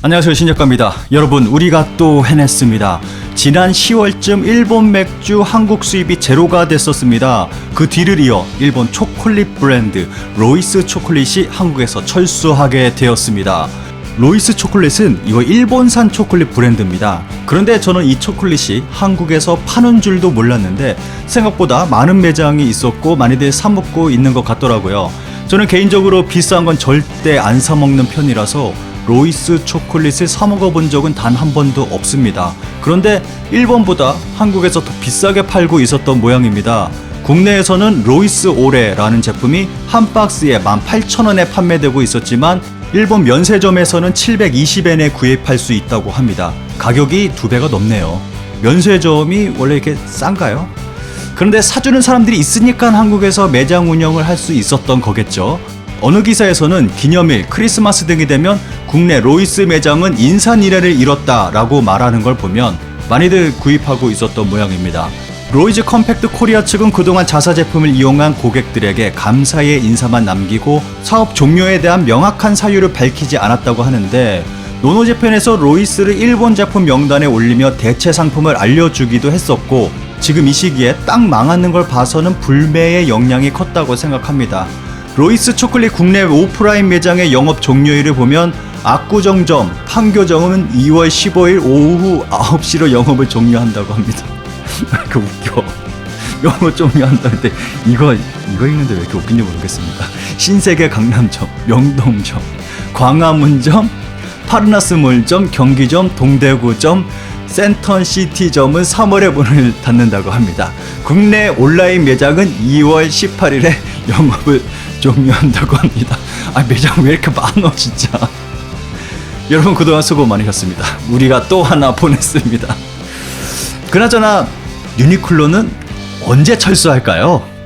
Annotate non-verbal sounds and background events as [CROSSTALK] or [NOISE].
안녕하세요 신작가입니다. 여러분 우리가 또 해냈습니다. 지난 10월쯤 일본 맥주 한국 수입이 제로가 됐었습니다. 그 뒤를 이어 일본 초콜릿 브랜드 로이스 초콜릿이 한국에서 철수하게 되었습니다. 로이스 초콜릿은 이거 일본산 초콜릿 브랜드입니다. 그런데 저는 이 초콜릿이 한국에서 파는 줄도 몰랐는데 생각보다 많은 매장이 있었고 많이들 사 먹고 있는 것 같더라고요. 저는 개인적으로 비싼 건 절대 안 사 먹는 편이라서 로이스 초콜릿을 사 먹어본 적은 단 한 번도 없습니다. 그런데 일본보다 한국에서 더 비싸게 팔고 있었던 모양입니다. 국내에서는 로이스 오레라는 제품이 한 박스에 18,000원에 판매되고 있었지만 일본 면세점에서는 720엔에 구입할 수 있다고 합니다. 가격이 두 배가 넘네요. 면세점이 원래 이렇게 싼가요? 그런데 사주는 사람들이 있으니까 한국에서 매장 운영을 할 수 있었던 거겠죠. 어느 기사에서는 기념일, 크리스마스 등이 되면 국내 로이스 매장은 인산 이래를 잃었다라고 말하는 걸 보면 많이들 구입하고 있었던 모양입니다. 로이즈 컴팩트 코리아 측은 그동안 자사 제품을 이용한 고객들에게 감사의 인사만 남기고 사업 종료에 대한 명확한 사유를 밝히지 않았다고 하는데 노노제편에서 로이스를 일본 제품 명단에 올리며 대체 상품을 알려주기도 했었고 지금 이 시기에 딱 망하는 걸 봐서는 불매의 영향이 컸다고 생각합니다. 로이스 초콜릿 국내 오프라인 매장의 영업 종료일을 보면 압구정점, 판교점은 2월 15일 오후 9시로 영업을 종료한다고 합니다. [LAUGHS] 왜 이렇게 웃겨? 영업 종료한다는데 이거 이거 읽는데 왜 이렇게 웃긴지 모르겠습니다. 신세계 강남점, 명동점, 광화문점, 파르나스몰점, 경기점, 동대구점, 센턴시티점은 3월에 문을 닫는다고 합니다. 국내 온라인 매장은 2월 18일에 영업을 종료한다고 합니다. 아 매장 왜 이렇게 많어 진짜. 여러분 그동안 수고 많으셨습니다. 우리가 또 하나 보냈습니다. 그나저나 유니클로는 언제 철수할까요?